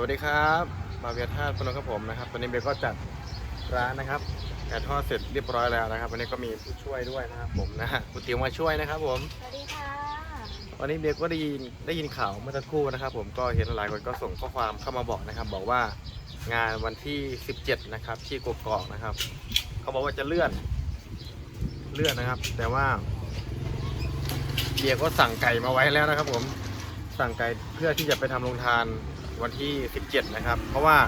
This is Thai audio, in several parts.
วัสดีครับมาเวียท่าพนมครับผมนะครับตอนนี้เบลก็จัดร้านนะครับแอดทอดเสร็จเรียบร้อยแล้วนะครับ วันนี้ก็มีผู้ช่วยด้วยนะครับผมนะฮะคุณติ๋วมาช่วยนะครับผมสวัสดีค่ะวันนี้เบลก็ได้ยินได้ยินข่าวเมื่อสักครู่นะครับ ผมก็เห็นหลายคนก็ส่งข้อความเข้ามาบอกนะครับ บอกว่างานวันที่ 17 นะครับ ที่กกอกนะครับ เขาบอกว่าจะเลื่อนเลื่อนนะครับ แต่ว่าเบียร์ก็สั่งไก่มาไว้แล้วนะครับ ผมสั่งไก่เพื่อที่จะไปทำโรงทาน วันที่ 17 นะครับ เพราะว่า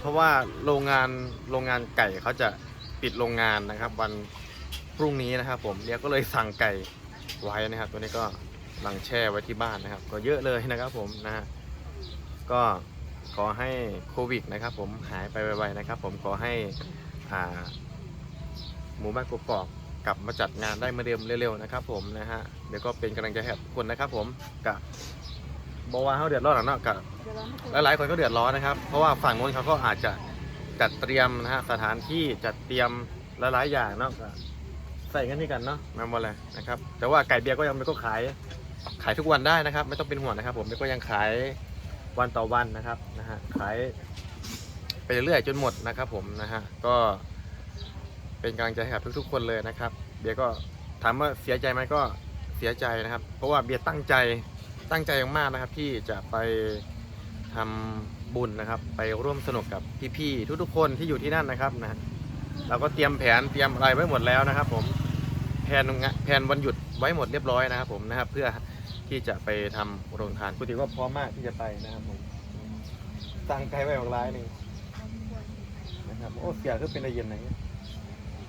เพราะว่าโรงงานโรงงานไก่เขาจะปิดโรงงานนะครับ วันพรุ่งนี้นะครับ ผมเดียก็เลยสั่งไก่ไว้นะครับ ตัวนี้ก็หลังแช่ไว้ที่บ้านนะครับ ก็เยอะเลยนะครับ ผมนะฮะก็ขอให้โควิดนะครับ ผมหายไปไวๆนะครับ ผมขอให้อ่าหมู่บ้านกกอกกลับมาจัดงานได้เหมือนเดิมเร็วๆนะครับ ผมนะฮะเดี๋ยวก็เป็นกำลังใจให้ทุกคนนะครับ ผมกะ บอกว่าเขาเดือดร้อนหรอกเนาะกะเดี๋ยวเราให้แลายๆคนก็เดือดร้อนนะครับ เพราะว่าฝั่งนู้นเขาก็อาจจะจัดเตรียมนะฮะสถานที่จัดเตรียมหลายๆอย่างเนาะก็ใส่กันนี่กันเนาะแม่นบอเลยนะครับ แต่ว่าไก่เบียร์ก็ยังไม่ก็ขายขายทุกวันได้นะครับ ไม่ต้องเป็นห่วงนะครับ ผมก็ยังขายวันต่อวันนะครับนะฮะขายไปเรื่อยๆจนหมดนะครับ ผมนะฮะก็เป็นกำลังใจให้กับทุกๆ คนเลยนะครับ เบียร์ก็ถามว่าเสียใจไหมก็เสียใจนะครับ เพราะว่าเบียร์ตั้งใจ ตั้งใจอย่างมากนะครับที่จะไปทำบุญนะครับ ไปร่วมสนุกกับพี่ๆทุกๆคนที่อยู่ที่นั่นนะครับนะเราก็เตรียมแผนเตรียมอะไรไว้หมดแล้วนะครับ ผมแผนงะแผนวันหยุดไว้หมดเรียบร้อยนะครับผมนะครับ เพื่อที่จะไปทำโรงทานคุณติก็พร้อมมากที่จะไปนะครับผมสั่งไกลไว้ของร้ายหนึ่งนะครับโอ้เสียก็เป็นอะไรเย็นไหนเนี่ย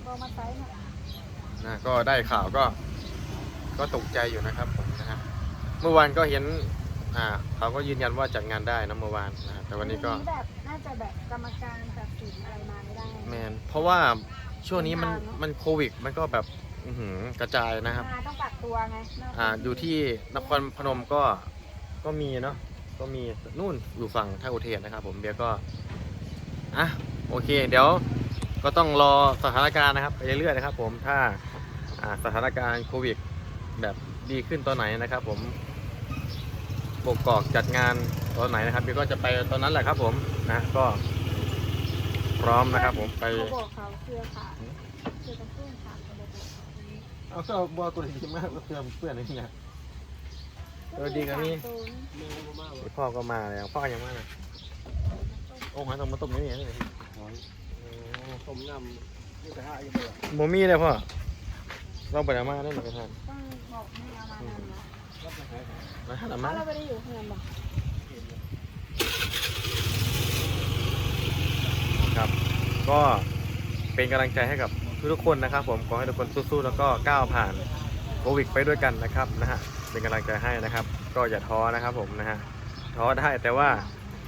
ก็มาไซส์หน่อยนะก็ได้ข่าวก็ ก็ตกใจอยู่นะครับผมนะฮะ เมื่อวานก็เห็นอ่าเขาก็ยืนยันว่าจัดงานได้นะเมื่อวานนะฮะแต่วันนี้ก็แบบน่าจะแบบกรรมการตัดสินอะไรมาไม่ได้แมนเพราะว่าช่วงนี้มันนานเนอะมันโควิด มันก็แบบอื้อหือกระจายนะครับ มาต้องกักตัวไงเนอะอ่าอยู่ที่นครพนมก็ก็มีเนาะก็มีนู่นอยู่ฝั่งท่าอุเทนนะครับ ผมเบียร์ก็อะโอเค เดี๋ยวก็ต้องรอสถานการณ์นะครับไปเรื่อยๆนะครับ ผมถ้าอ่าสถานการณ์โควิด แบบดีขึ้นตอนไหนนะครับ ผมป กกอกจัดงานตอนไหนนะครับเบียร์ก็จะไปตอนนั้นแหละครับ ผมนะก็ พร้อมนะครับ ผมไปเขาบอกเขาเสื้อขาดเสื้อกระตุ้นขาดเขาบอกเขาเอาก็บัวตัวดีมากเพื่อนเพื่อนอะไรเงี้ย เออดีกว่านี้ตัวพ่อก็มาแล้วพ่อยังมาเลยโอ้หอยต้องมาต้มนี่นี่ต้มยำนี่แต่ห้าอยู่เลยโมมี่เลยพ่อเราไปแล้วมาได้หนึ่งกระทานต้องบอกให้เอามานานเนาะรับ มาขายมาหาหน่อเพมาราะเราไม่ได้อยู่เฮือนหรอกครับ ก็เป็นกำลังใจให้กับทุกๆคนนะครับ ผมขอให้ทุกคนสู้ๆแล้วก็ก้าวผ่านโควิดไปด้วยกันนะครับนะฮะเป็นกำลังใจให้นะครับ ก็อย่าท้อนะครับผมนะฮะท้อได้แต่ว่า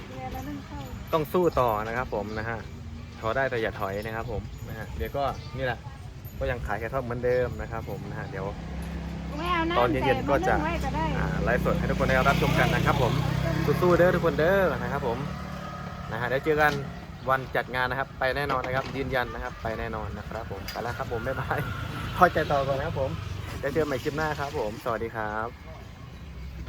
เรือแล้วนึ่งเข้าต้องสู้ต่อนะครับ ผมนะฮะท้อได้แต่อย่าถอยนะครับ ผมนะฮะเดี๋ยวก็นี่แหละก็ยังขายแค่ทอดเหมือนเดิมนะครับ ผมนะฮะเดี๋ยว ไม่เอานะตอนเย็นๆก็จะไว้ก็ได้อ่าไลฟ์สดให้ทุกคนได้รับชมกันนะครับ ผมสู้ๆเด้อทุกคนเด้อนะครับผมนะฮะเดี๋ยวเจอกันวันจัดงานนะครับ ไปแน่นอนนะครับ ยืนยันนะครับ ไปแน่นอนนะครับผมไปแล้วครับผมบ๊ายบายพอใจต่อก่อนนะครับผมเดี๋ยวเจอกันใหม่คลิปหน้าครับผม สวัสดีครับ